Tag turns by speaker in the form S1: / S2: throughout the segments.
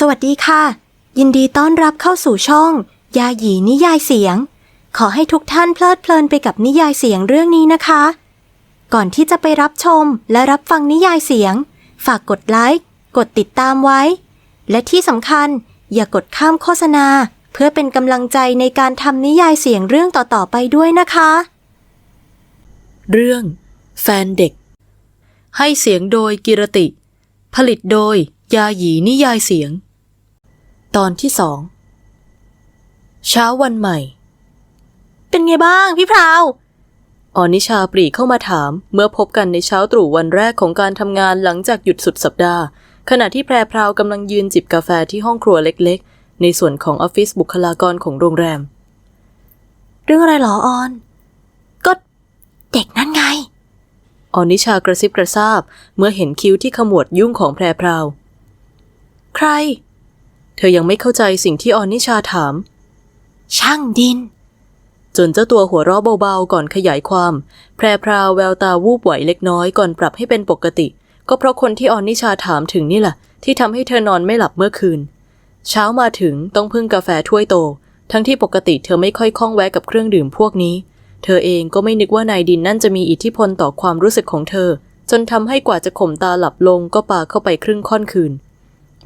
S1: สวัสดีค่ะ ยินดีต้อนรับเข้าสู่ช่อง ยาหยีนิยายเสียง ขอให้ทุกท่านเพลิดเพลินไปกับนิยายเสียงเรื่องนี้นะคะ ก่อนที่จะไปรับชมและรับฟังนิยายเสียง ฝากกดไลค์กดติดตามไว้ และที่สำคัญอย่ากดข้ามโฆษณา เพื่อเป็นกำลังใจในการทำนิยายเสียงเรื่องต่อๆไปด้วยนะคะ
S2: เรื่อง แฟนเด็ก ให้เสียงโดยกิรติ ผลิตโดยยาหยีนิยายเสียง ตอนที่สอง เช้าวันใหม่
S1: เป็นไงบ้างพี่พราว
S2: ออนิชาปรีเข้ามาถาม เมื่อพบกันในเช้าตรู่วันแรกของการทำงานหลังจากหยุดสุดสัปดาห์ ขณะที่แพรพราวกำลังยืนจิบกาแฟที่ห้องครัวเล็กๆ ในส่วนของออฟฟิศบุคลากรของโรงแรม
S1: เรื่องอะไรเหรอออน ก็เด็กนั่นไง
S2: ออนิชากระซิบกระซาบ เมื่อเห็นคิ้วที่ขมวดยุ่งของแพรพราว
S1: ใคร
S2: เธอยังไม่เข้าใจสิ่งที่ออนิชาถาม
S1: ช่างดิน
S2: จนเจ้าตัวหัวเราะเบาๆก่อนขยายความ แพรพราวแววตาวูบไหวเล็กน้อยก่อนปรับให้เป็นปกติ ก็เพราะคนที่ออนนิชาถามถึงนี่แหละ ที่ทำให้เธอนอนไม่หลับเมื่อคืน เช้ามาถึงต้องพึ่งกาแฟถ้วยโต ทั้งที่ปกติเธอไม่ค่อยคล่องแวะกับเครื่องดื่มพวกนี้ เธอเองก็ไม่นึกว่านายดินนั่นจะมีอิทธิพลต่อความรู้สึกของเธอ จนทำให้กว่าจะข่มตาหลับลงก็ปาเข้าไปครึ่งค่อนคืน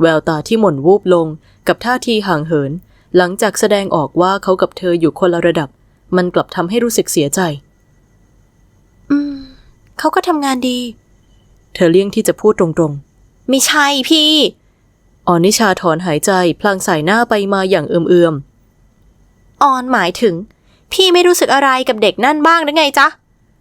S2: แววตาที่หม่นวูบลงกับท่าทีห่างเหิน หลังจากแสดงออกว่าเขากับเธออยู่คนละระดับ มันกลับทำให้รู้สึกเสียใจ
S1: อืม เขาก็ทำงานดี
S2: เธอเลี่ยงที่จะพูดตรง
S1: ไม่ใช่พี่
S2: ๆออนิชาถอนหายใจพลางสายหน้าไปมาอย่างเอื่อม
S1: ออนหมายถึง พี่ไม่รู้สึกอะไรกับเด็กนั่นบ้างหรือไงจ๊ะ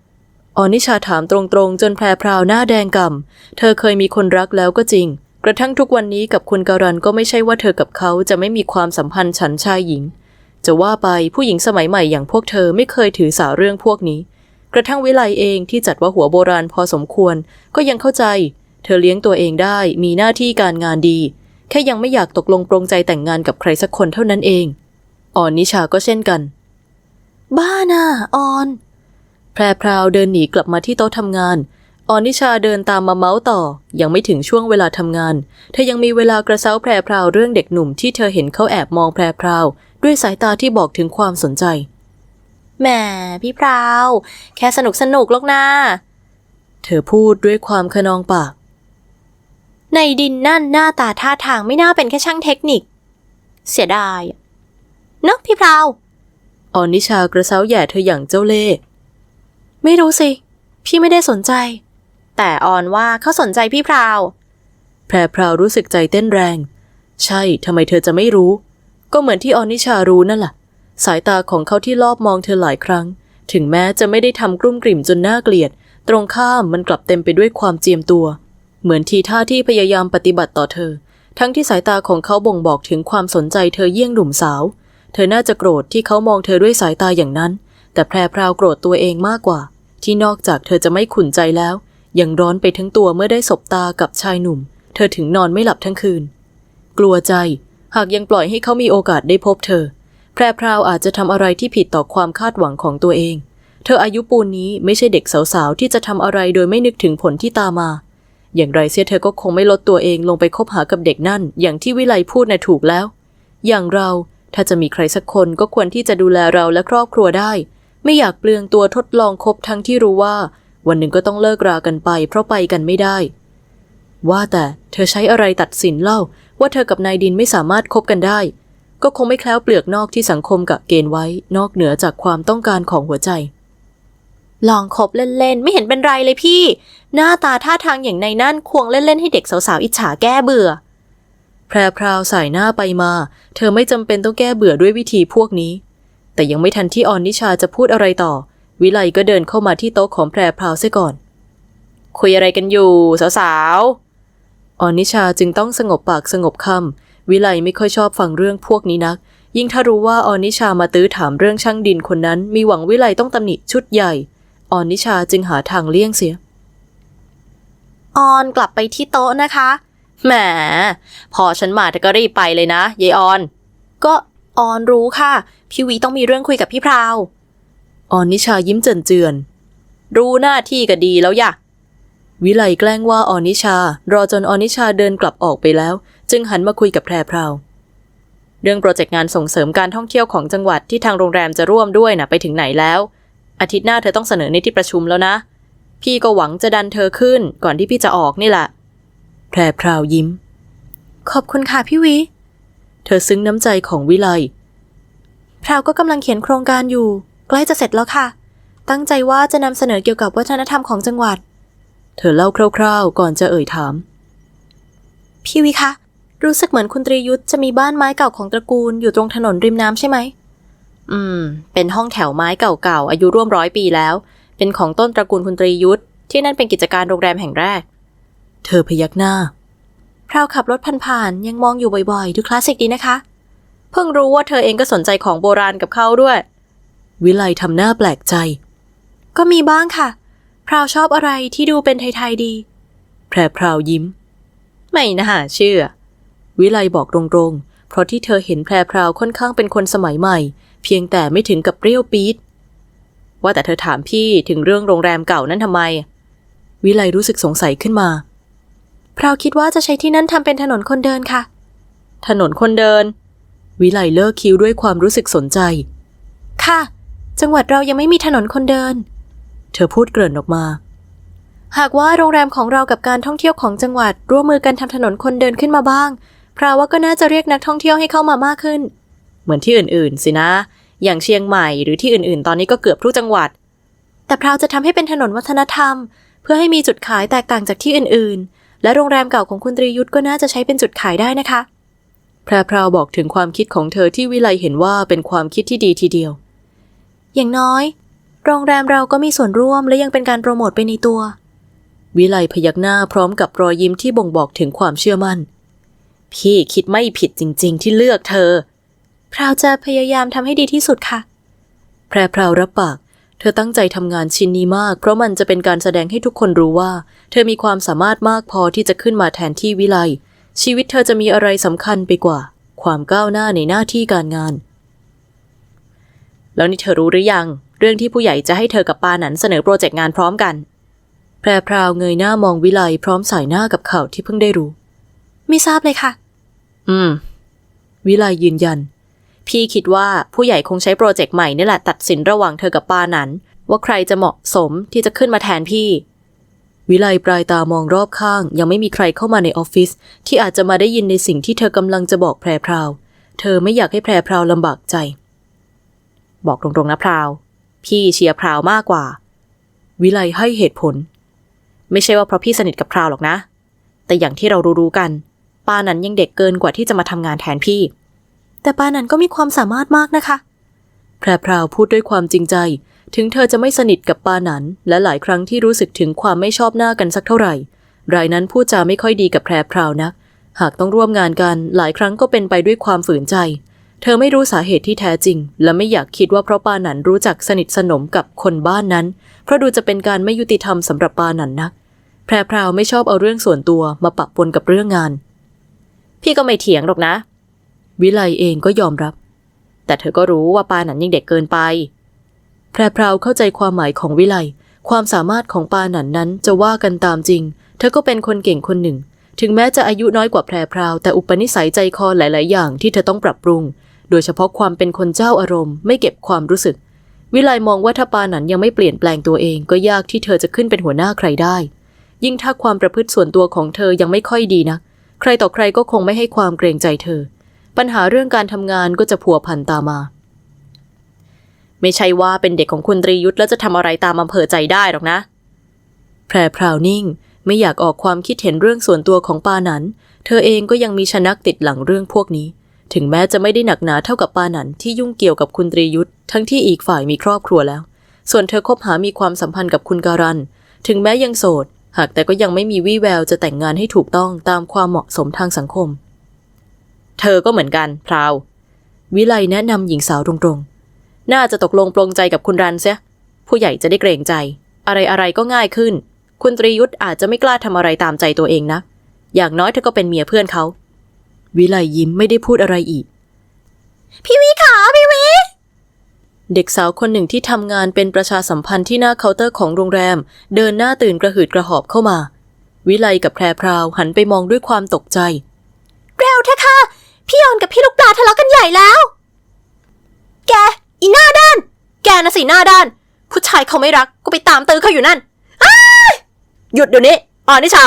S2: ๆออนิชาถามตรงๆ จนแพรพราวหน้าแดงก่ำเธอเคยมีคนรักแล้วก็จริง กระทั่งทุกวันนี้กับคุณการันก็ไม่ใช่ว่าเธอกับเขาจะไม่มีความสัมพันธ์ฉันชายหญิง จะว่าไปผู้หญิงสมัยใหม่อย่างพวกเธอไม่เคยถือสาเรื่องพวกนี้ กระทั่งวิไลเองที่จัดว่าหัวโบราณพอสมควร ก็ยังเข้าใจ เธอเลี้ยงตัวเองได้มีหน้าที่การงานดี แค่ยังไม่อยากตกลงปรงใจแต่งงานกับใครสักคนเท่านั้นเอง อ่อนนิชาก็เช่นกัน
S1: บ้าน่ะออน
S2: แพรพราวเดินหนีกลับมาที่โต๊ะทำงาน ออนิชาเดินตามมาเมาส์ต่อ ยังไม่ถึงช่วงเวลาทำงาน เธอยังมีเวลากระเซ้าแพรพราวเรื่องเด็กหนุ่มที่เธอเห็นเขาแอบมองแพรพราว ด้วยสายตาที่บอกถึงความสนใจ
S1: แหมพี่พราว แค่สนุกสนุกหรอกนะ
S2: เธอพูดด้วยความขนองปาก
S1: ในดินนั่นหน้าตาท่าทางไม่น่าเป็นแค่ช่างเทคนิค เสียดายอะเนอะพี่พราว
S2: ออนิชากระเซ้าแหย่เธออย่างเจ้าเล่ห์
S1: ไม่รู้สิ พี่ไม่ได้สนใจ แต่ออนว่าเขาสนใจพี่พราว
S2: แพรพราวรู้สึกใจเต้นแรง ใช่ทำไมเธอจะไม่รู้ ก็เหมือนที่ออนนิชารู้นั่นแหละสายตาของเขาที่ลอบมองเธอหลายครั้ง ถึงแม้จะไม่ได้ทำกลุ้มกลิ่มจนน่าเกลียด ตรงข้ามมันกลับเต็มไปด้วยความเจียมตัว เหมือนทีท่าที่พยายามปฏิบัติต่อเธอ ทั้งที่สายตาของเขาบ่งบอกถึงความสนใจเธอเยี่ยงหนุ่มสาว เธอน่าจะโกรธที่เขามองเธอด้วยสายตาอย่างนั้น แต่แพรพราวโกรธตัวเองมากกว่า ที่นอกจากเธอจะไม่ขุนใจแล้ว ยังร้อนไปทั้งตัวเมื่อได้สบตากับชายหนุ่ม เธอถึงนอนไม่หลับทั้งคืน กลัวใจหากยังปล่อยให้เขามีโอกาสได้พบเธอ แพรพราวอาจจะทำอะไรที่ผิดต่อความคาดหวังของตัวเอง เธออายุปูนนี้ไม่ใช่เด็กสาวๆ ที่จะทำอะไรโดยไม่นึกถึงผลที่ตามมา อย่างไรเสียเธอก็คงไม่ลดตัวเองลงไปคบหากับเด็กนั่น อย่างที่วิไลพูดนะถูกแล้ว อย่างเราถ้าจะมีใครสักคนก็ควรที่จะดูแลเราและครอบครัวได้ ไม่อยากเปลืองตัวทดลองคบทั้งที่รู้ว่า วันหนึ่งก็ต้องเลิกรากันไป เพราะไปกันไม่ได้ ว่าแต่เธอใช้อะไรตัดสินเล่า ว่าเธอกับนายดินไม่สามารถคบกันได้ ก็คงไม่แคล้วเปลือกนอกที่สังคมกะเกณฑ์ไว้ นอกเหนือจากความต้องการของหัวใจ
S1: ลองคบเล่นๆ ไม่เห็นเป็นไรเลยพี่ หน้าตาท่าทางอย่างในนั่นควงเล่นๆให้เด็กสาวๆอิจฉาแก้เบื่อ
S2: แพรพราวสายหน้าไปมา เธอไม่จำเป็นต้องแก้เบื่อด้วยวิธีพวกนี้ แต่ยังไม่ทันที่ออนนิชาจะพูดอะไรต่อ วิไลก็เดินเข้ามาที่โต๊ะของแพรพราวเสียก่อน
S1: คุยอะไรกันอยู่ สาว
S2: ออนนิชาจึงต้องสงบปากสงบคำวิไลไม่ค่อยชอบฟังเรื่องพวกนี้นัก ยิ่งถ้ารู้ว่าออนนิชามาตื้อถามเรื่องช่างดินคนนั้น มีหวังวิไลต้องตำหนิชุดใหญ่ ออนนิชาจึงหาทางเลี่ยงเสีย
S1: ๆออนกลับไปที่โต๊ะนะคะ
S2: แหม พอฉันมาเธอก็รีบไปเลยนะยายออน
S1: ก็ออนรู้ค่ะ พี่วีต้องมีเรื่องคุยกับพี่พราว
S2: ออนนิชายิ้มเจือนเจือน รู้หน้าที่ก็ดีแล้วยะ วิไลแกล้งว่าออนิชา รอจนออนิชาเดินกลับออกไปแล้ว จึงหันมาคุยกับแพรพราวเรื่องโปรเจกต์งานส่งเสริมการท่องเที่ยวของจังหวัดที่ทางโรงแรมจะร่วมด้วยนะไปถึงไหนแล้ว อาทิตย์หน้าเธอต้องเสนอในที่ประชุมแล้วนะ พี่ก็หวังจะดันเธอขึ้นก่อนที่พี่จะออกนี่แหละแพรพราวยิ้ม
S1: ขอบคุณค่ะพี่วิ
S2: เธอซึ้งน้ำใจของวิไล
S1: พราวก็กำลังเขียนโครงการอยู่ ใกล้จะเสร็จแล้วค่ะ ตั้งใจว่าจะนำเสนอเกี่ยวกับวัฒนธรรมของจังหวัด
S2: เธอเล่าคร่าวๆ ก่อนจะเอ่ยถาม
S1: พี่วิคะ รู้สึกเหมือนคุณตรียุทธจะมีบ้านไม้เก่าของตระกูลอยู่ตรงถนนริมน้ำใช่ไหม
S2: อืม เป็นห้องแถวไม้เก่าๆอายุร่วมร้อยปีแล้ว เป็นของต้นตระกูลคุณตรียุทธที่นั่นเป็นกิจการโรงแรมแห่งแรก เธอพยักหน้า
S1: พราวขับรถผ่านๆยังมองอยู่บ่อยๆ ดูคลาสสิกดีนะคะ
S2: เพิ่งรู้ว่าเธอเองก็สนใจของโบราณกับเขาด้วย วิไลทำหน้าแปลกใจ
S1: ก็มีบ้างค่ะ พราวชอบอะไรที่ดูเป็นไทยๆดี
S2: แพรพราวยิ้ม ไม่น่าเชื่อ วิไลบอกตรงๆ เพราะที่เธอเห็นแพรพราวค่อนข้างเป็นคนสมัยใหม่ เพียงแต่ไม่ถึงกับเปรี้ยวปี๊ด ว่าแต่เธอถามพี่ถึงเรื่องโรงแรมเก่านั้นทำไม วิไลรู้สึกสงสัยขึ้นมา
S1: พราวคิดว่าจะใช้ที่นั่นทำเป็นถนนคนเดินค่ะ
S2: ถนนคนเดิน วิไลเลิกคิ้วด้วยความรู้สึกสนใจ
S1: ค่ะ จังหวัดเรายังไม่มีถนนคนเดิน
S2: เธอพูดเกริ่นออกมา
S1: หากว่าโรงแรมของเรากับการท่องเที่ยวของจังหวัดร่วมมือกันทำถนนคนเดินขึ้นมาบ้างพราวว่าก็น่าจะเรียกนักท่องเที่ยวให้เข้ามามากขึ้น
S2: เหมือนที่อื่นๆ สินะ อย่างเชียงใหม่หรือที่อื่นๆ ตอนนี้ก็เกือบทุกจังหวัด
S1: แต่พราวจะทำให้เป็นถนนวัฒนธรรม เพื่อให้มีจุดขายแตกต่างจากที่อื่นๆ และโรงแรมเก่าของคุณตรียุทธก็น่าจะใช้เป็นจุดขายได้นะคะ
S2: แพรพราวบอกถึงความคิดของเธอที่วิไลเห็นว่าเป็นความคิดที่ดีทีเดียว
S1: อย่างน้อย โรงแรมเราก็มีส่วนร่วมและยังเป็นการโปรโมทไปในตัว
S2: วิไลพยักหน้าพร้อมกับรอยยิ้มที่บ่งบอกถึงความเชื่อมั่น พี่คิดไม่ผิดจริง ๆ ที่เลือกเธอ
S1: พราวจะพยายามทำให้ดีที่สุดค่ะ
S2: แพรพราวรับปาก เธอตั้งใจทำงานชิ้นนี้มาก เพราะมันจะเป็นการแสดงให้ทุกคนรู้ว่า เธอมีความสามารถมากพอที่จะขึ้นมาแทนที่วิไลชีวิตเธอจะมีอะไรสำคัญไปกว่า ความก้าวหน้าในหน้าที่การงาน แล้วนี่เธอรู้หรือยัง เรื่องที่ผู้ใหญ่จะให้เธอกับปาหนันเสนอโปรเจกต์งานพร้อมกัน แพรพราวเงยหน้ามองวิไลพร้อมสายหน้ากับข่าวที่เพิ่งได้รู้
S1: ไม่ทราบเลยค่ะ
S2: อืม วิไลยืนยัน พี่คิดว่าผู้ใหญ่คงใช้โปรเจกต์ใหม่นี่แหละตัดสินระหว่างเธอกับปาหนันว่าใครจะเหมาะสมที่จะขึ้นมาแทนพี่ วิไลปลายตามองรอบข้าง ยังไม่มีใครเข้ามาในออฟฟิศที่อาจจะมาได้ยินในสิ่งที่เธอกำลังจะบอกแพรพราว เธอไม่อยากให้แพรพราวลำบากใจ บอกตรงๆนะพราว พี่เชียร์พราวมากกว่า วิไลให้เหตุผล ไม่ใช่ว่าเพราะพี่สนิทกับพราวหรอกนะ แต่อย่างที่เรารู้ๆกันปานั้นยังเด็กเกินกว่าที่จะมาทำงานแทนพี่
S1: แต่ปานั้นก็มีความสามารถมากนะคะ
S2: แพรพราวพูดด้วยความจริงใจ ถึงเธอจะไม่สนิทกับปานั้น และหลายครั้งที่รู้สึกถึงความไม่ชอบหน้ากันสักเท่าไหร่ รายนั้นพูดจาไม่ค่อยดีกับแพรพราวนัก หากต้องร่วมงานกัน หลายครั้งก็เป็นไปด้วยความฝืนใจ เธอไม่รู้สาเหตุที่แท้จริง และไม่อยากคิดว่าเพราะปานันรู้จักสนิทสนมกับคนบ้านนั้น เพราะดูจะเป็นการไม่ยุติธรรมสำหรับปานันนัก แพรพราวไม่ชอบเอาเรื่องส่วนตัวมาปะปนกับเรื่องงาน พี่ก็ไม่เถียงหรอกนะ วิไลเองก็ยอมรับ แต่เธอก็รู้ว่าปานันยังเด็กเกินไป แพรพราวเข้าใจความหมายของวิไล ความสามารถของปานันนั้นจะว่ากันตามจริง เธอก็เป็นคนเก่งคนหนึ่ง ถึงแม้จะอายุน้อยกว่าแพรพราว แต่อุปนิสัยใจคอหลาย ๆ อย่างที่เธอต้องปรับปรุง โดยเฉพาะความเป็นคนเจ้าอารมณ์ไม่เก็บความรู้สึก วิไลมองว่าถ้าปานันยังไม่เปลี่ยนแปลงตัวเองก็ยากที่เธอจะขึ้นเป็นหัวหน้าใครได้ ยิ่งถ้าความประพฤติส่วนตัวของเธอยังไม่ค่อยดีนะ ใครต่อใครก็คงไม่ให้ความเกรงใจเธอ ปัญหาเรื่องการทำงานก็จะพัวพันตามมา ไม่ใช่ว่าเป็นเด็กของคุณตรียุทธแล้วจะทำอะไรตามอำเภอใจได้หรอกนะ แพรพราวนิ่งไม่อยากออกความคิดเห็นเรื่องส่วนตัวของปานัน เธอเองก็ยังมีชนักติดหลังเรื่องพวกนี้ ถึงแม้จะไม่ได้หนักหนาเท่ากับปานันที่ยุ่งเกี่ยวกับคุณตรียุทธ์ทั้งที่อีกฝ่ายมีครอบครัวแล้ว ส่วนเธอคบหามีความสัมพันธ์กับคุณการัน ถึงแม้ยังโสด หากแต่ก็ยังไม่มีวี่แววจะแต่งงานให้ถูกต้องตามความเหมาะสมทางสังคม เธอก็เหมือนกันพราว วิไลแนะนำหญิงสาวตรงๆ น่าจะตกลงปลงใจกับคุณรันเสีย ผู้ใหญ่จะได้เกรงใจ อะไรอะไรๆก็ง่ายขึ้น คุณตรียุทธ์อาจจะไม่กล้าทำอะไรตามใจตัวเองนะ อย่างน้อยเธอก็เป็นเมียเพื่อนเขา วิไลยิ้มไม่ได้พูดอะไรอีก
S1: พี่วิขาพี่วิ
S2: เด็กสาวคนหนึ่งที่ทำงานเป็นประชาสัมพันธ์ที่หน้าเคาน์เตอร์ของโรงแรม เดินหน้าตื่นกระหืดกระหอบเข้ามา วิไลกับแพรพราวหันไปมองด้วยความตกใจใเร็
S1: วเถอะค่ะ พี่ออนกับพี่ลูกปลาทะเลาะกันใหญ่แล้ว แก อีหน้าด้าน แกนะสิหน้าด้าน ผู้ชายเขาไม่รักก็ไปตามตื้อเขาอยู่นั่นอ้ายหยุดเดี๋ยวนี้ออนนิชา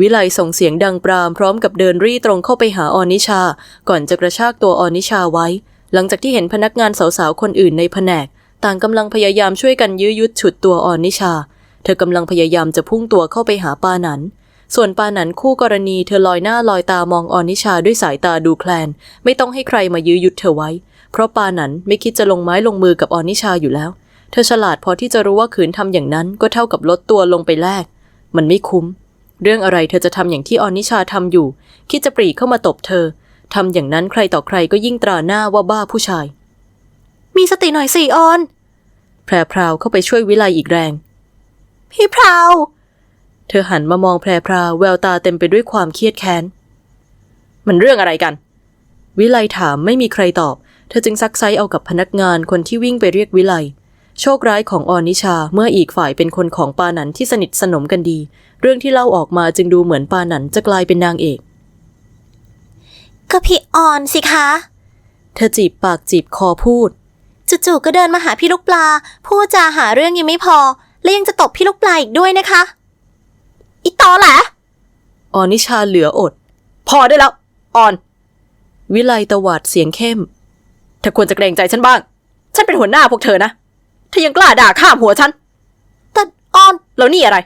S2: วิไลส่งเสียงดังปรามพร้อมกับเดินรี่ตรงเข้าไปหาออนิชา ก่อนจะกระชากตัวออนิชาไว้ หลังจากที่เห็นพนักงานสาวๆคนอื่นในแผนก ต่างกำลังพยายามช่วยกันยื้อยุดฉุดตัวออนิชา เธอกำลังพยายามจะพุ่งตัวเข้าไปหาปาหนันส่วนปาหนันคู่กรณีเธอลอยหน้าลอยตามองออนิชาด้วยสายตาดูแคลน ไม่ต้องให้ใครมายื้อยุดเธอไว้ เพราะปาหนันไม่คิดจะลงไม้ลงมือกับออนิชาอยู่แล้ว เธอฉลาดพอที่จะรู้ว่าขืนทำอย่างนั้นก็เท่ากับลดตัวลงไปแลกมันไม่คุ้ม เรื่องอะไรเธอจะทำอย่างที่ออนิชาทำอยู่ คิดจะปรีเข้ามาตบเธอทำอย่างนั้นใครต่อใครก็ยิ่งตราหน้าว่าบ้าผู้ชาย
S1: มีสติหน่อยสิออน
S2: แพรพราวเข้าไปช่วยวิไลอีกแรง
S1: พี่พราว
S2: เธอหันมามองแพรพราวแววตาเต็มไปด้วยความเครียดแค้น มันเรื่องอะไรกัน วิไลถามไม่มีใครตอบ เธอจึงซักไซเอากับพนักงานคนที่วิ่งไปเรียกวิไล โชคร้ายของออนิชาเมื่ออีกฝ่ายเป็นคนของปาหนันที่สนิทสนมกันดี เรื่องที่เล่าออกมาจึงดูเหมือนปาหนันจะกลายเป็นนางเอก
S1: ก็พี่ออนสิคะ
S2: เธอจีบปากจีบคอพูด
S1: จู่ๆก็เดินมาหาพี่ลูกปลา พูดจาหาเรื่องยังไม่พอ และยังจะตบพี่ลูกปลาอีกด้วยนะคะ อีตอแหละ
S2: ออนิชาเหลืออด พอได้แล้ว ออน วิไลตวาดเสียงเข้มเธอควรจะเกรงใจฉันบ้าง ฉันเป็นหัวหน้าพวกเธอนะ เธอยังกล้าด่าข้ามหัวฉัน
S1: แต่ออน
S2: แล้วนี่อะไร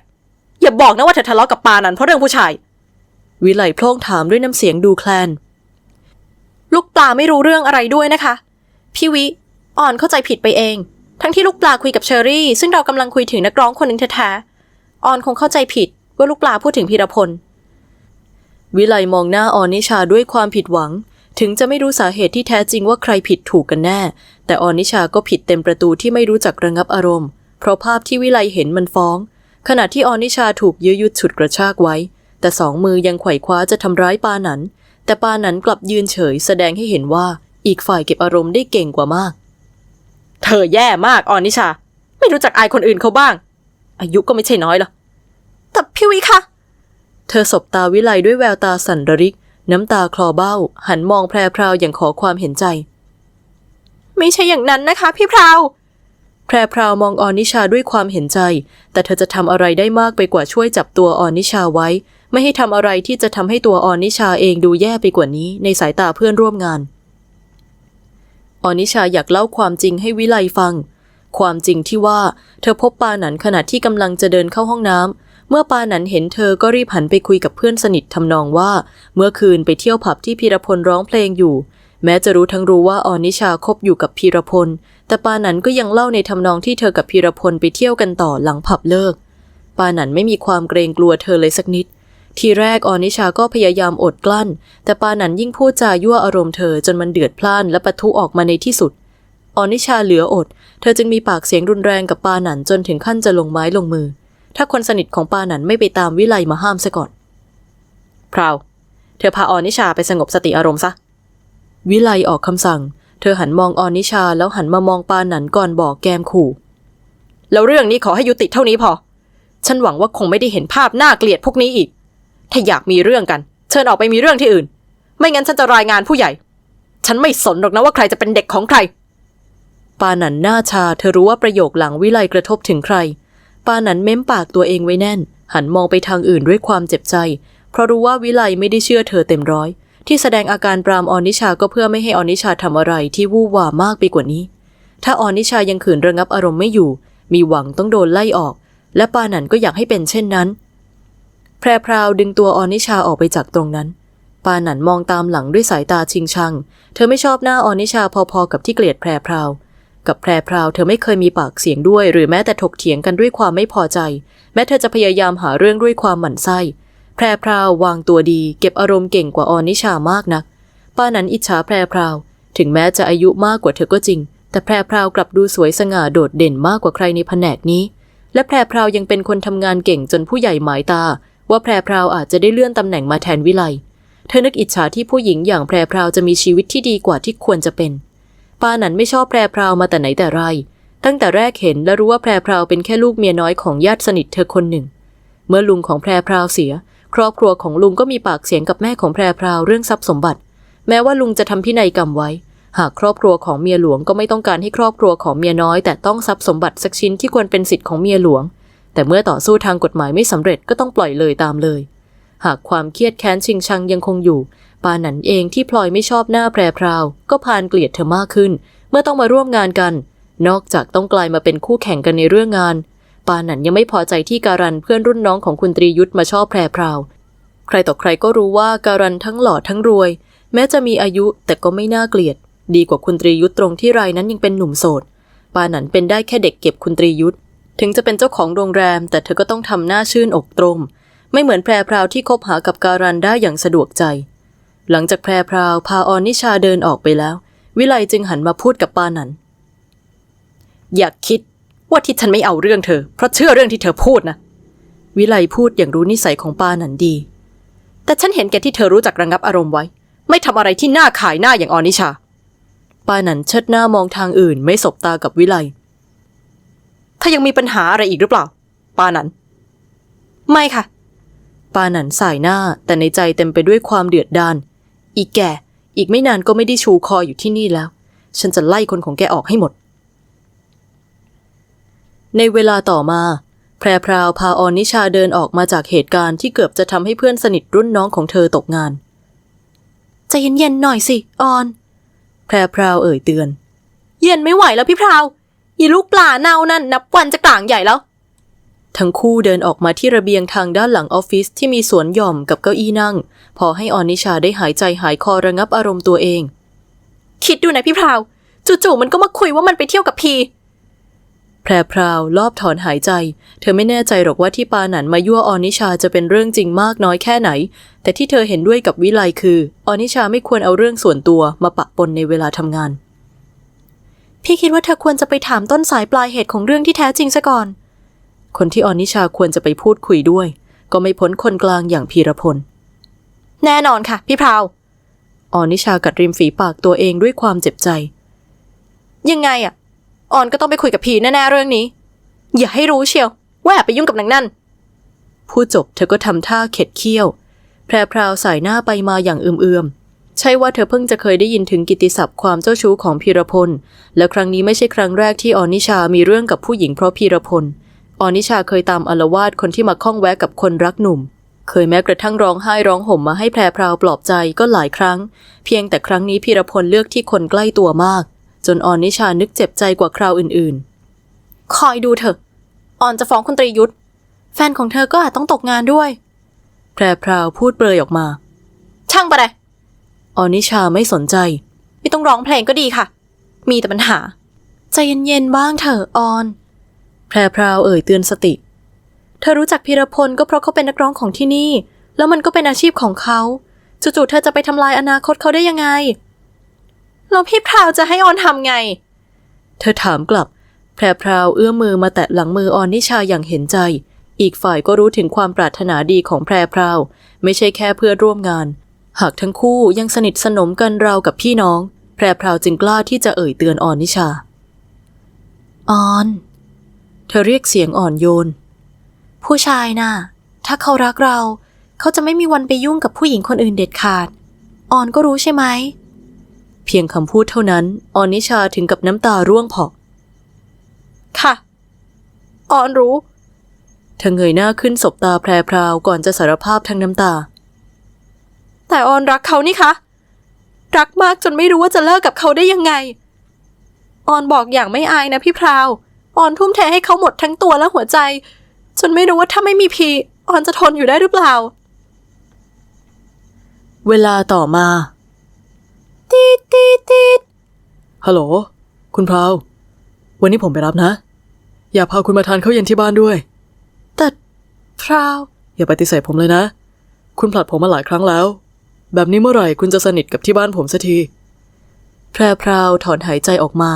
S2: อย่าบอกนะว่าเธอทะเลาะกับปานันเพราะเรื่องผู้ชาย วิไลพล่งถามด้วยน้ำเสียงดูแคลน
S1: ลูกปลาไม่รู้เรื่องอะไรด้วยนะคะ พี่วิ ออนเข้าใจผิดไปเอง ทั้งที่ลูกปลาคุยกับเชอรี่ ซึ่งเรากำลังคุยถึงนักร้องคนหนึ่งแท้ๆ ออนคงเข้าใจผิดว่าลูกปลาพูดถึงพีรพล
S2: วิไลมองหน้าออนิชาด้วยความผิดหวัง ถึงจะไม่รู้สาเหตุที่แท้จริงว่าใครผิดถูกกันแน่ แต่ออนิชาก็ผิดเต็มประตูที่ไม่รู้จักระงับอารมณ์ เพราะภาพที่วิไลเห็นมันฟ้อง ขณะที่ออนิชาถูกยื้อยุดฉุดกระชากไว้ แต่สองมือยังไขว่คว้าจะทำร้ายปาหนันแต่ปาหนันกลับยืนเฉย แสดงให้เห็นว่าอีกฝ่ายเก็บอารมณ์ได้เก่งกว่ามาก เธอแย่มากออนิชา ไม่รู้จักอายคนอื่นเขาบ้าง อายุก็ไม่ใช่น้อยหรอก
S1: แต่พี่วิคะ
S2: เธอสบตาวิไลด้วยแววตาสั่นระริก น้ำตาคลอเบ้า หันมองแพรพราวอย่างขอความเห็นใจ
S1: ไม่ใช่อย่างนั้นนะคะ พี่พราว
S2: แพรพราวมองออนิชาด้วยความเห็นใจ แต่เธอจะทำอะไรได้มากไปกว่าช่วยจับตัวออนิชาไว้ ไม่ให้ทำอะไรที่จะทำให้ตัวออนิชาเองดูแย่ไปกว่านี้ ในสายตาเพื่อนร่วมงาน ออนิชาอยากเล่าความจริงให้วิไลฟัง ความจริงที่ว่า เธอพบปาหนันขณะที่กำลังจะเดินเข้าห้องน้ำ เมื่อปาหนันเห็นเธอก็รีบหันไปคุยกับเพื่อนสนิททำนองว่า เมื่อคืนไปเที่ยวผับที่พีรพลร้องเพลงอยู่ แม้จะรู้ทั้งรู้ว่าออนิชาคบอยู่กับพีรพล แต่ปาหนันก็ยังเล่าในทำนองที่เธอกับพีรพลไปเที่ยวกันต่อหลังผับเลิก ปาหนันไม่มีความเกรงกลัวเธอเลยสักนิด ทีแรกออนิชาก็พยายามอดกลั้น แต่ปาหนันยิ่งพูดจายั่วอารมณ์เธอจนมันเดือดพล่านและปะทุออกมาในที่สุดออนิชาเหลืออด เธอจึงมีปากเสียงรุนแรงกับปาหนันจนถึงขั้นจะลงไม้ลงมือ ถ้าคนสนิทของปาหนันไม่ไปตามวิไลมาห้ามซะก่อน พราว เธอพาออนิชาไปสงบสติอารมณ์ซะ วิไลออกคำสั่ง เธอหันมองออนิชาแล้วหันมามองปาหนันก่อนบอกแกมขู่ แล้วเรื่องนี้ขอให้ยุติเท่านี้พอ ฉันหวังว่าคงไม่ได้เห็นภาพน่าเกลียดพวกนี้อีก ถ้าอยากมีเรื่องกัน เชิญออกไปมีเรื่องที่อื่น ไม่งั้นฉันจะรายงานผู้ใหญ่ ฉันไม่สนหรอกนะว่าใครจะเป็นเด็กของใครปาหนันหน้าชาเธอรู้ว่าประโยคหลังวิไลกระทบถึงใคร ปาหนันเม้มปากตัวเองไว้แน่น หันมองไปทางอื่นด้วยความเจ็บใจ เพราะรู้ว่าวิไลไม่ได้เชื่อเธอเต็มร้อย ที่แสดงอาการปรามออนิชาก็เพื่อไม่ให้ออนิชาทำอะไรที่วู่วามากไปกว่านี้ ถ้าออนิชายังขืนระงับอารมณ์ไม่อยู่ มีหวังต้องโดนไล่ออก และปาหนันก็อยากให้เป็นเช่นนั้น แพรพราวดึงตัวออนิชาออกไปจากตรงนั้น ปาหนันมองตามหลังด้วยสายตาชิงชัง เธอไม่ชอบหน้าออนิชาพอๆกับที่เกลียดแพรพราว กับแพรพราวเธอไม่เคยมีปากเสียงด้วยหรือแม้แต่ถกเถียงกันด้วยความไม่พอใจ แม้เธอจะพยายามหาเรื่องด้วยความหมั่นไส้ แพรพราววางตัวดี เก็บอารมณ์เก่งกว่าออนิชามากนัก ป้านั้นอิจฉาแพรพราว ถึงแม้จะอายุมากกว่าเธอก็จริง แต่แพรพราวกลับดูสวยสง่าโดดเด่นมากกว่าใครในแผนกนี้ และแพรพราวยังเป็นคนทำงานเก่งจนผู้ใหญ่หมายตา ว่าแพรพราวอาจจะได้เลื่อนตำแหน่งมาแทนวิไลเธอนึกอิจฉาที่ผู้หญิงอย่างแพรพราวจะมีชีวิตที่ดีกว่าที่ควรจะเป็น ปานันไม่ชอบแพรพราวมาแต่ไหนแต่ไร ตั้งแต่แรกเห็นและรู้ว่าแพรพราวเป็นแค่ลูกเมียน้อยของญาติสนิทเธอคนหนึ่ง เมื่อลุงของแพรพราวเสีย ครอบครัวของลุงก็มีปากเสียงกับแม่ของแพรพราวเรื่องทรัพย์สมบัติ แม้ว่าลุงจะทำพินัยกรรมไว้ หากครอบครัวของเมียหลวงก็ไม่ต้องการให้ครอบครัวของเมียน้อย แต่ต้องทรัพย์สมบัติสักชิ้นที่ควรเป็นสิทธิ์ของเมียหลวง แต่เมื่อต่อสู้ทางกฎหมายไม่สำเร็จก็ต้องปล่อยเลยตามเลย หากความเครียดแค้นชิงชังยังคงอยู่ ปาหนันเองที่พลอยไม่ชอบหน้าแพรพราว ก็พานเกลียดเธอมากขึ้น เมื่อต้องมาร่วมงานกัน นอกจากต้องกลายมาเป็นคู่แข่งกันในเรื่องงาน ปาหนันยังไม่พอใจที่การันเพื่อนรุ่นน้องของคุณตรียุทธมาชอบแพรพราว ใครต่อใครก็รู้ว่าการันทั้งหล่อทั้งรวย แม้จะมีอายุแต่ก็ไม่น่าเกลียด ดีกว่าคุณตรียุทธตรงที่รายนั้นยังเป็นหนุ่มโสด ปาหนันเป็นได้แค่เด็กเก็บคุณตรียุทธถึงจะเป็นเจ้าของโรงแรม แต่เธอก็ต้องทำหน้าชื่นอกตรมไม่เหมือนแพรพราวที่คบหากับการันได้อย่างสะดวกใจ หลังจากแพรพราวพาออนนิชาเดินออกไปแล้ว วิไลจึงหันมาพูดกับปาหนันอย่าคิดว่าที่ฉันไม่เอาเรื่องเธอ เพราะเชื่อเรื่องที่เธอพูดนะ วิไลพูดอย่างรู้นิสัยของปาหนันดี แต่ฉันเห็นแก่ที่เธอรู้จักระงงับอารมณ์ไว้ ไม่ทำอะไรที่น่าขายหน้าอย่างออนิชา ปาหนันเชิดหน้ามองทางอื่น ไม่สบตากับวิไลถ้ายังมีปัญหาอะไรอีกหรือเปล่า ปาหนันไม่ค่ะ ปาหนันสายหน้าแต่ในใจเต็มไปด้วยความเดือดดาล อีกแก่ อีกไม่นานก็ไม่ได้ชูคออยู่ที่นี่แล้ว ฉันจะไล่คนของแกออกให้หมด ในเวลาต่อมา แพรพราวพาออนนิชาเดินออกมาจากเหตุการณ์ที่เกือบจะทำให้เพื่อนสนิทรุ่นน้องของเธอตกงานใจเย็นๆหน่อยสิออน แพรพราวเอ่ยเตือน เย็นไม่ไหวแล้วพี่พราวยีลูกปลาเน่านั่นนับวันจะกลางใหญ่แล้ว ทั้งคู่เดินออกมาที่ระเบียงทางด้านหลังออฟฟิศที่มีสวนหย่อมกับเก้าอี้นั่ง พอให้ออนนิชาได้หายใจหายคอระงับอารมณ์ตัวเอง คิดดูนะพี่พราว จู่ๆมันก็มาคุยว่ามันไปเที่ยวกับพีแพรพราวรอบถอนหายใจ เธอไม่แน่ใจหรอกว่าที่ปาหนันมายั่วออนิชาจะเป็นเรื่องจริงมากน้อยแค่ไหน แต่ที่เธอเห็นด้วยกับวิไลคือ ออนิชาไม่ควรเอาเรื่องส่วนตัวมาปะปนในเวลาทำงาน พี่คิดว่าเธอควรจะไปถามต้นสายปลายเหตุของเรื่องที่แท้จริงซะก่อน คนที่ออนิชาควรจะไปพูดคุยด้วย ก็ไม่พ้นคนกลางอย่างพีรพล แน่นอนค่ะ พี่พราวออนิชากัดริมฝีปากตัวเองด้วยความเจ็บใจ ยังไงอะออนก็ต้องไปคุยกับพีแน่ๆเรื่องนี้ อย่าให้รู้เชียว ว่าแอบไปยุ่งกับนางนั่นพูดจบเธอก็ทำท่าเข็ดเคี้ยว แพรพราวสายหน้าไปมาอย่างเอื่มๆใช่ว่าเธอเพิ่งจะเคยได้ยินถึงกิตติศัพท์ความเจ้าชู้ของพีรพล และครั้งนี้ไม่ใช่ครั้งแรกที่ออนิชามีเรื่องกับผู้หญิงเพราะพีรพล ออนิชาเคยตามอลวาดคนที่มาข้องแวะกับคนรักหนุ่ม เคยแม้กระทั่งร้องไห้ร้องห่มมาให้แพรพราวปลอบใจก็หลายครั้ง เพียงแต่ครั้งนี้พีรพลเลือกที่คนใกล้ตัวมาก จนออนนิชานึกเจ็บใจกว่าคราวอื่นๆ คอยดูเถอะ ออนจะฟ้องคุณตรียุทธแฟนของเธอก็อาจต้องตกงานด้วย แพรพราวพูดเปรยออกมา ช่างไปเลยออนนิชาไม่สนใจ ไม่ต้องร้องเพลงก็ดีค่ะ มีแต่ปัญหา ใจเย็นๆบ้างเถอะออน แพรพราวเอ่ยเตือนสติ เธอรู้จักพีรพลก็เพราะเขาเป็นนักร้องของที่นี่ แล้วมันก็เป็นอาชีพของเขาจู่ๆเธอจะไปทำลายอนาคตเขาได้ยังไง แล้วพี่พราวจะให้ออนทำไง เธอถามกลับ แพรพราวเอื้อมมือมาแตะหลังมือออนนิชาอย่างเห็นใจ อีกฝ่ายก็รู้ถึงความปรารถนาดีของแพรพราว ไม่ใช่แค่เพื่อร่วมงาน หากทั้งคู่ยังสนิทสนมกันราวกับพี่น้อง แพรพราวจึงกล้าที่จะเอ่ยเตือนออนนิชา ออน ธอเรียกเสียงอ่อนโยน ผู้ชายน่ะ ถ้าเขารักเรา เขาจะไม่มีวันไปยุ่งกับผู้หญิงคนอื่นเด็ดขาดออนก็รู้ใช่ไหม เพียงคำพูดเท่านั้น ออนนิชาถึงกับน้ำตาร่วงผอกค่ะออนรู้ เธอเงยหน้าขึ้นสบตาแพรพราวก่อนจะสารภาพทั้งน้ำตา แต่ออนรักเขานี่คะ รักมากจนไม่รู้ว่าจะเลิกกับเขาได้ยังไง ออนบอกอย่างไม่อายนะพี่พราว ออนทุ่มเทให้เขาหมดทั้งตัวและหัวใจ จนไม่รู้ว่าถ้าไม่มีพีออนจะทนอยู่ได้หรือเปล่า เวลาต่อมา ตีดตีดตีด
S3: ฮัลโหล คุณพราว วันนี้ผมไปรับนะ อยากพาคุณมาทานข้าวเย็นที่บ้านด้วย
S2: แต่พราว
S3: อย่าปฏิเสธผมเลยนะ คุณผลัดผมมาหลายครั้งแล้ว แบบนี้เมื่อไหร่คุณจะสนิทกับที่บ้านผมสักที
S2: แพรพราวถอนหายใจออกมา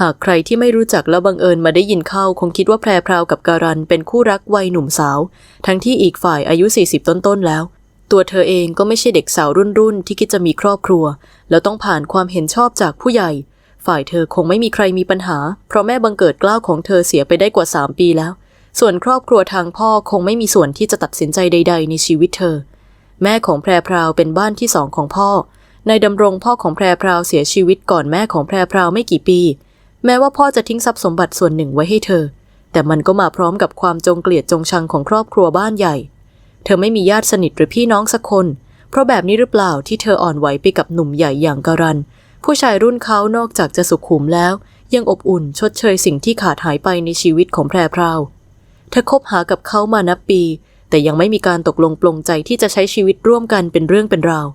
S2: หากใครที่ไม่รู้จักแล้วบังเอิญมาได้ยินเข้า คงคิดว่าแพรพราวกับการันเป็นคู่รักวัยหนุ่มสาว ทั้งที่อีกฝ่ายอายุ 40 ต้นๆแล้ว ตัวเธอเองก็ไม่ใช่เด็กสาวรุ่นๆที่คิดจะมีครอบครัว แล้วต้องผ่านความเห็นชอบจากผู้ใหญ่ ฝ่ายเธอคงไม่มีใครมีปัญหา เพราะแม่บังเกิดเกล้าวของเธอเสียไปได้กว่า 3 ปีแล้ว ส่วนครอบครัวทางพ่อคงไม่มีส่วนที่จะตัดสินใจใด ๆ ในชีวิตเธอ แม่ของแพรพราวเป็นบ้านที่สองของพ่อนายดำรงพ่อของแพรพราวเสียชีวิตก่อนแม่ของแพรพราวไม่กี่ปี แม้ว่าพ่อจะทิ้งทรัพย์สมบัติส่วนหนึ่งไว้ให้เธอ แต่มันก็มาพร้อมกับความจงเกลียดจงชังของครอบครัวบ้านใหญ่ เธอไม่มีญาติสนิทหรือพี่น้องสักคน เพราะแบบนี้หรือเปล่าที่เธออ่อนไหวไปกับหนุ่มใหญ่อย่างการัน ผู้ชายรุ่นเขานอกจากจะสุขุมแล้ว ยังอบอุ่นชดเชยสิ่งที่ขาดหายไปในชีวิตของแพรพราว เธอคบหากับเขามานับปี แต่ยังไม่มีการตกลงปลงใจที่จะใช้ชีวิตร่วมกันเป็นเรื่องเป็นราว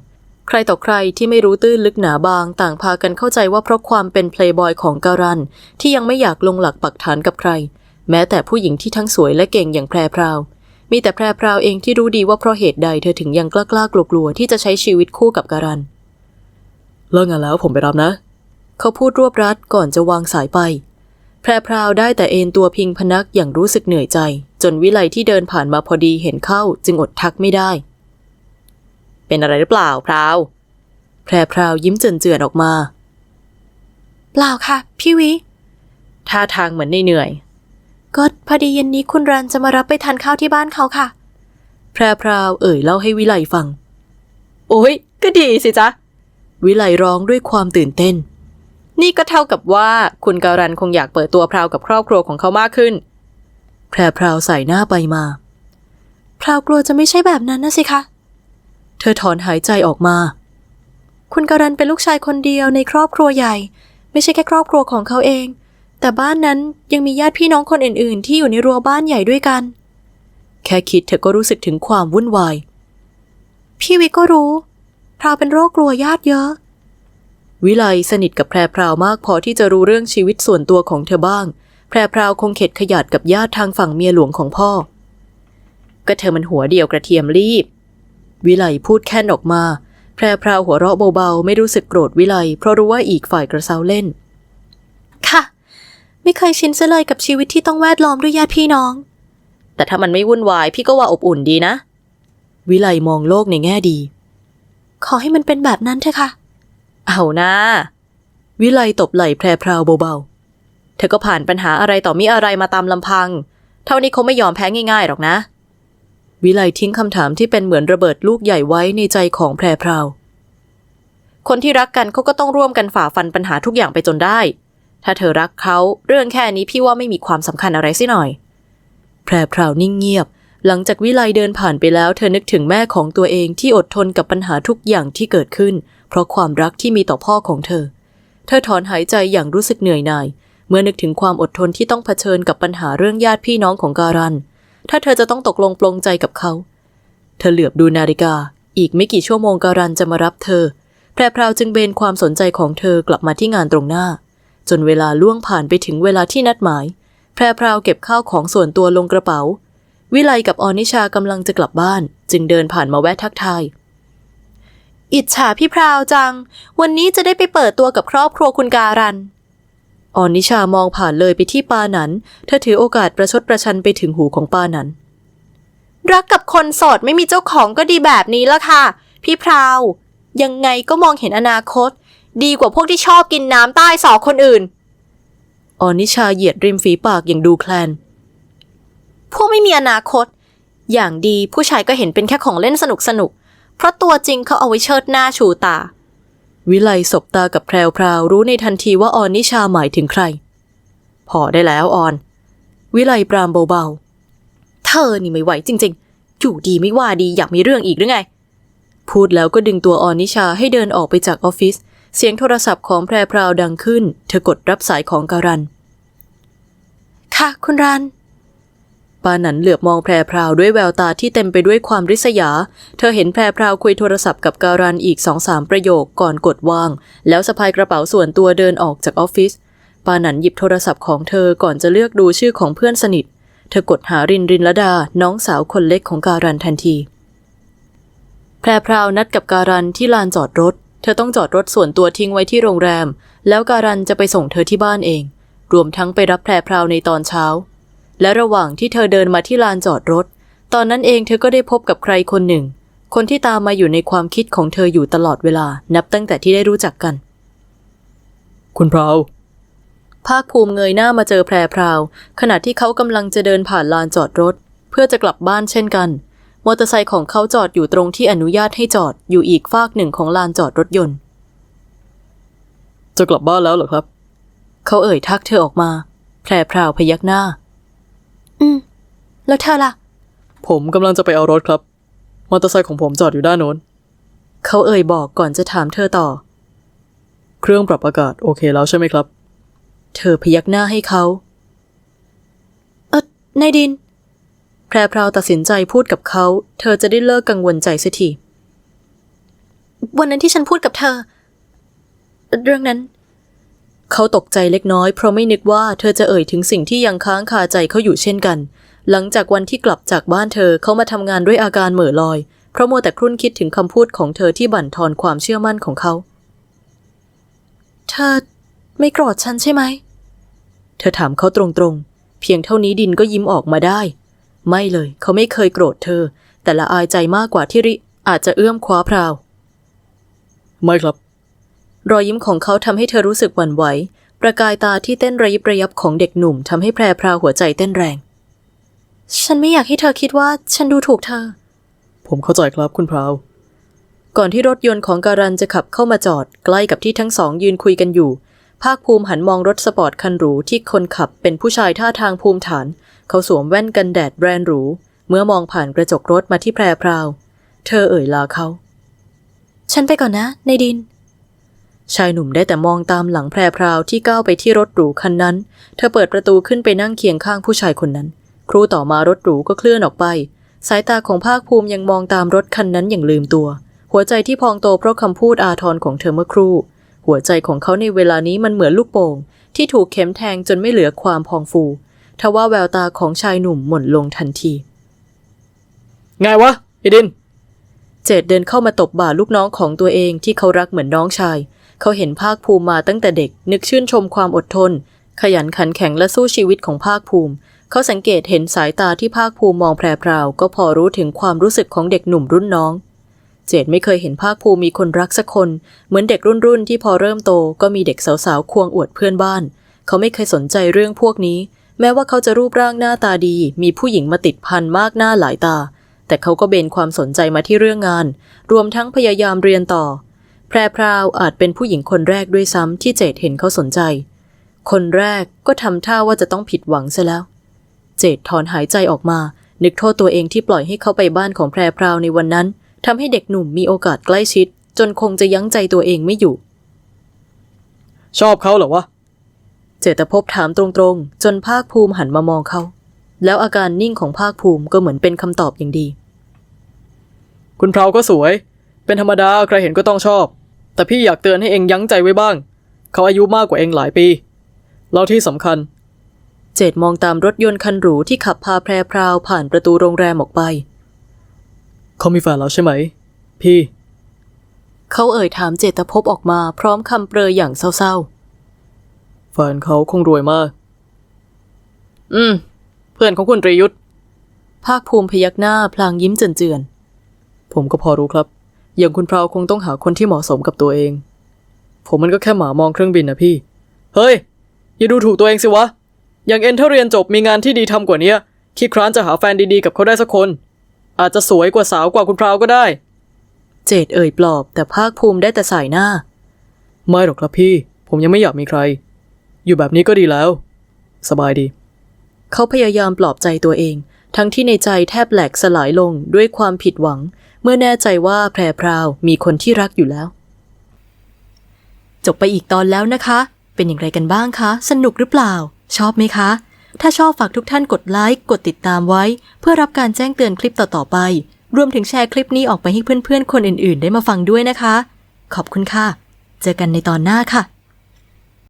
S2: ใครต่อใครที่ไม่รู้ตื้นลึกหนาบาง ต่างพากันเข้าใจว่าเพราะความเป็นเพลย์บอยของการัน ที่ยังไม่อยากลงหลักปักฐานกับใคร แม้แต่ผู้หญิงที่ทั้งสวยและเก่งอย่างแพรพราว มีแต่แพรพราวเองที่รู้ดีว่าเพราะเหตุใดเธอถึงยังกล้าๆกลัวๆที่จะใช้ชีวิตคู่กับการัน
S3: เลิกงานแล้วผมไปรับนะ
S2: เขาพูดรวบรัดก่อนจะวางสายไป แพรพราวได้แต่เอนตัวพิงพนักอย่างรู้สึกเหนื่อยใจ จนวิไลที่เดินผ่านมาพอดีเห็นเข้าจึงอดทักไม่ได้ เป็นอะไรหรือเปล่าพราว แพรพราวยิ้มเจือนๆออกมา
S1: เปล่าค่ะ พี่วิ
S2: ท่าทางเหมือนเหนื่อย
S1: ก็พอดีเย็นนี้คุณรันจะมารับไปทานข้าวที่บ้านเขาค่ะ
S2: ๆแพรพราวเอ่ยเล่าให้วิไลฟัง โอ้ยก็ดีสิจ๊ะ วิไลร้องด้วยความตื่นเต้น นี่ก็เท่ากับว่าคุณการันคงอยากเปิดตัวพราวกับครอบครัวของเขามากขึ้น แพรพราวใส่หน้าไปมา
S1: พราวกลัวจะไม่ใช่แบบนั้นนะสิคะ
S2: เธอถอนหายใจออกมา
S1: คุณการันเป็นลูกชายคนเดียวในครอบครัวใหญ่ ไม่ใช่แค่ครอบครัวของเขาเอง แต่บ้านนั้นยังมีญาติพี่น้องคนอื่น ๆ ที่อยู่ในรั้วบ้านใหญ่ด้วยกัน
S2: แค่คิดเธอก็รู้สึกถึงความวุ่นวาย
S1: พี่วิก็รู้พราวเป็นโรคกลัวญาติเยอะ
S2: วิไลสนิทกับแพรพราวมากพอที่จะรู้เรื่องชีวิตส่วนตัวของเธอบ้าง แพรพราวคงเข็ดขยาดกับญาติทางฝั่งเมียหลวงของพ่อ ก็เธอมันหัวเดียวกระเทียมรีบ วิไลพูดแค่นออกมา แพรพราวหัวเราะเบาๆ ไม่รู้สึกโกรธวิไลเพราะรู้ว่าอีกฝ่ายกระเซาเล่น
S1: ค่ะ ไม่เคยชินซะเลยกับชีวิตที่ต้องแวดล้อมด้วยญาติพี่น้อง
S2: แต่ถ้ามันไม่วุ่นวายพี่ก็ว่าอบอุ่นดีนะ วิไลมองโลกในแง่ดี
S1: ขอให้มันเป็นแบบนั้นเถอะค่ะ
S2: เอานะวิไลตบไหล่แพรพราวเบาๆ เธอก็ผ่านปัญหาอะไรต่อมีอะไรมาตามลำพัง เท่านี้คงไม่ยอมแพ้ง่ายๆหรอกนะ วิไลทิ้งคำถามที่เป็นเหมือนระเบิดลูกใหญ่ไว้ในใจของแพรพราว คนที่รักกันเขาก็ต้องร่วมกันฝ่าฟันปัญหาทุกอย่างไปจนได้ ถ้าเธอรักเขาเรื่องแค่นี้พี่ว่าไม่มีความสำคัญอะไรสิหน่อย แพรพราวนิ่งเงียบ หลังจากวิไลเดินผ่านไปแล้ว เธอนึกถึงแม่ของตัวเองที่อดทนกับปัญหาทุกอย่างที่เกิดขึ้น เพราะความรักที่มีต่อพ่อของเธอ เธอถอนหายใจอย่างรู้สึกเหนื่อยหน่าย เมื่อนึกถึงความอดทนที่ต้องเผชิญกับปัญหาเรื่องญาติพี่น้องของการัน ถ้าเธอจะต้องตกลงปลงใจกับเขา เธอเหลือบดูนาฬิกา อีกไม่กี่ชั่วโมงการันจะมารับเธอ แพรพราวจึงเบนความสนใจของเธอกลับมาที่งานตรงหน้า จนเวลาล่วงผ่านไปถึงเวลาที่นัดหมาย แพรพราวเก็บข้าวของส่วนตัวลงกระเป๋า วิไลกับออนิชากำลังจะกลับบ้าน จึงเดินผ่านมาแวะทักทาย
S1: อิจฉาพี่พราวจัง วันนี้จะได้ไปเปิดตัวกับครอบครัวคุณการัน
S2: ออนิชามองผ่านเลยไปที่ปาหนันเธอถือโอกาสประชดประชันไปถึงหูของปาหนัน
S1: รักกับคนโสดไม่มีเจ้าของก็ดีแบบนี้ละค่ะ พี่พราว ยังไงก็มองเห็นอนาคต ดีกว่าพวกที่ชอบกินน้ำใต้สอคนอื่น
S2: ออนิชาเหยียดริมฝีปากอย่างดูแคลน
S1: พวกไม่มีอนาคต อย่างดีผู้ชายก็เห็นเป็นแค่ของเล่นสนุกสนุกๆเพราะตัวจริงเขาเอาไว้เชิดหน้าชูตา
S2: วิไลสบตากับแพรวพราวรู้ในทันทีว่าออนนิชาหมายถึงใคร พอได้แล้วออน วิไลปรามเบาๆ
S1: เธอนี่ไม่ไหวจริง ๆ อยู่ดีไม่ว่าดีอยากมีเรื่องอีกหรือไง
S2: พูดแล้วก็ดึงตัวออนนิชาให้เดินออกไปจากออฟฟิศ เสียงโทรศัพท์ของแพรพราวดังขึ้น เธอกดรับสายของการัน
S1: ค่ะคุณรัน
S2: ปาหนันเหลือบมองแพรพราวด้วยแววตาที่เต็มไปด้วยความริษยา เธอเห็นแพรพราวคุยโทรศัพท์กับการันอีกสองสามประโยคก่อนกดวาง แล้วสะพายกระเป๋าส่วนตัวเดินออกจากออฟฟิศ ปาหนันหยิบโทรศัพท์ของเธอก่อนจะเลือกดูชื่อของเพื่อนสนิท เธอกดหารินรินละดา น้องสาวคนเล็กของการันทันที แพรพราวนัดกับการันที่ลานจอดรถ เธอต้องจอดรถส่วนตัวทิ้งไว้ที่โรงแรม แล้วการันจะไปส่งเธอที่บ้านเอง รวมทั้งไปรับแพรพราวในตอนเช้า และระหว่างที่เธอเดินมาที่ลานจอดรถ ตอนนั้นเองเธอก็ได้พบกับใครคนหนึ่ง คนที่ตามมาอยู่ในความคิดของเธออยู่ตลอดเวลา นับตั้งแต่ที่ได้รู้จักกัน
S3: คุณพราว
S2: ภาคภูมิเงยหน้ามาเจอแพรพราว ขณะที่เขากำลังจะเดินผ่านลานจอดรถ เพื่อจะกลับบ้านเช่นกัน มอเตอร์ไซค์ของเขาจอดอยู่ตรงที่อนุญาตให้จอดอยู่อีกฟากหนึ่งของลานจอดรถยนต์
S3: จะกลับบ้านแล้วเหรอครับ
S2: เขาเอ่ยทักเธอออกมา แพรพราวพยักหน้า
S1: อืม แล้วเธอล่ะ
S3: ผมกำลังจะไปเอารถครับ มอเตอร์ไซค์ของผมจอดอยู่ด้านโน้น
S2: เขาเอ่ยบอกก่อนจะถามเธอต่อ
S3: เครื่องปรับอากาศโอเคแล้วใช่ไหมครับ
S2: เธอพยักหน้าให้เขา เออนายดิน แพรพราวตัดสินใจพูดกับเขา เธอจะได้เลิกกังวลใจเสียที
S1: วันนั้นที่ฉันพูดกับเธอ เรื่องนั้น
S2: เขาตกใจเล็กน้อยเพราะไม่นึกว่าเธอจะเอ่ยถึงสิ่งที่ยังค้างคาใจเขาอยู่เช่นกัน หลังจากวันที่กลับจากบ้านเธอเขามาทำงานด้วยอาการเหม่อลอย เพราะมัวแต่ครุ่นคิดถึงคำพูดของเธอที่บั่นทอนความเชื่อมั่นของเขา เธอไม่โกรธฉันใช่ไหม เธอถามเขาตรงๆ เพียงเท่านี้ดินก็ยิ้มออกมาได้ ไม่เลยเขาไม่เคยโกรธเธอ แต่ละอายใจมากกว่าที่ริอาจจะเอื้อมคว้าพราว
S3: ไม่ครับ
S2: รอยยิ้มของเขาทำให้เธอรู้สึกหวั่นไหว ประกายตาที่เต้นระยิบระยับของเด็กหนุ่มทำให้แพรพราวหัวใจเต้นแรง
S1: ฉันไม่อยากให้เธอคิดว่าฉันดูถูกเธอ
S3: ผมเข้าใจครับคุณพราว
S2: ก่อนที่รถยนต์ของการันจะขับเข้ามาจอด ใกล้กับที่ทั้งสองยืนคุยกันอยู่ ภาคภูมิหันมองรถสปอร์ตคันหรูที่คนขับเป็นผู้ชายท่าทางภูมิฐาน เขาสวมแว่นกันแดดแบรนด์หรู เมื่อมองผ่านกระจกรถมาที่แพรพราว เธอเอ่ยลาเขา
S1: ฉันไปก่อนนะ ในดิน
S2: ชายหนุ่มได้แต่มองตามหลังแพรพราวที่ก้าวไปที่รถหรูคันนั้น เธอเปิดประตูขึ้นไปนั่งเคียงข้างผู้ชายคนนั้น ครู่ต่อมารถหรูก็เคลื่อนออกไป สายตาของภาคภูมิยังมองตามรถคันนั้นอย่างลืมตัว หัวใจที่พองโตเพราะคำพูดอาทรของเธอเมื่อครู่ หัวใจของเขาในเวลานี้มันเหมือนลูกโป่งที่ถูกเข็มแทงจนไม่เหลือความพองฟูทว่าแววตาของชายหนุ่มหม่นลงทันที
S3: ไงวะไอ้ดิน
S2: เจดเดินเข้ามาตบบ่าลูกน้องของตัวเองที่เขารักเหมือนน้องชาย เขาเห็นภาคภูมิมาตั้งแต่เด็ก นึกชื่นชมความอดทน ขยันขันแข็งและสู้ชีวิตของภาคภูมิ เขาสังเกตเห็นสายตาที่ภาคภูมิมองแพรพราวก็พอรู้ถึงความรู้สึกของเด็กหนุ่มรุ่นน้อง เจดไม่เคยเห็นภาคภูมิมีคนรักสักคน เหมือนเด็กรุ่นรุ่นๆที่พอเริ่มโตก็มีเด็กสาวๆควงอวดเพื่อนบ้าน เขาไม่เคยสนใจเรื่องพวกนี้ แม้ว่าเขาจะรูปร่างหน้าตาดี มีผู้หญิงมาติดพันมากหน้าหลายตา แต่เขาก็เบนความสนใจมาที่เรื่องงาน รวมทั้งพยายามเรียนต่อ พรพราวอาจเป็นผู้หญิงคนแรกด้วยซ้ำที่เจดเห็นเขาสนใจ คนแรกก็ทำท่าว่าจะต้องผิดหวังซะแล้ว เจดถอนหายใจออกมา นึกโทษตัวเองที่ปล่อยให้เขาไปบ้านของแพรพราวในวันนั้นทำให้เด็กหนุ่มมีโอกาสใกล้ชิด จนคงจะยั้งใจตัวเองไม่อยู่
S3: ชอบเขาเหรอวะ
S2: เจตภพถามตรงๆ จนภาคภูมิหันมามองเขา แล้วอาการนิ่งของภาคภูมิก็เหมือนเป็นคำตอบอย่างดี
S3: คุณพราวก็สวย เป็นธรรมดาใครเห็นก็ต้องชอบ แต่พี่อยากเตือนให้เองยั้งใจไว้บ้าง เขาอายุมากกว่าเองหลายปี แล้วที่สำคัญ
S2: เจดมองตามรถยนต์คันหรูที่ขับพาแพรพราวผ่านประตูโรงแรมออกไป
S3: เขามีแฟนแล้วใช่ไหม พี่
S2: เขาเอ่ยถามเจตภพออกมาพร้อมคำเปรยอย่างเศร้า
S3: แฟนเขาคงรวยมาก
S2: ๆอืม
S3: เพื่อนของคุณตรียุทธ
S2: ภาคภูมิพยักหน้าพลางยิ้มเจือน
S3: ผมก็พอรู้ครับ อย่างคุณพราวคงต้องหาคนที่เหมาะสมกับตัวเอง ผมมันก็แค่หมามองเครื่องบินนะพี่ เฮ้ย อย่าดูถูกตัวเองสิวะ อย่างเอ็นถ้าเรียนจบมีงานที่ดีทำกว่าเนี้ยคิดคร้านจะหาแฟนดีๆกับเขาได้สักคน อาจจะสวยกว่าสาวกว่าคุณพราวก็ได้
S2: ๆเจดเอ่ยปลอบ แต่ภาคภูมิได้แต่สายหน้า
S3: ไม่หรอกครับพี่ ผมยังไม่อยากมีใคร อยู่แบบนี้ก็ดีแล้ว สบายดี
S2: เขาพยายามปลอบใจตัวเอง ทั้งที่ในใจแทบแหลกสลายลงด้วยความผิดหวัง เมื่อแน่ใจว่าแพรพราวมีคนที่รักอยู่แล้ว จบไปอีกตอนแล้วนะคะ เป็นอย่างไรกันบ้างคะ สนุกหรือเปล่า ชอบไหมคะ ถ้าชอบฝากทุกท่านกดไลค์กดติดตามไว้ เพื่อรับการแจ้งเตือนคลิปต่อๆไป รวมถึงแชร์คลิปนี้ออกไปให้เพื่อนๆ คนอื่นๆ ได้มาฟังด้วยนะคะ ขอบคุณค่ะ เจอกันในตอนหน้าค่ะ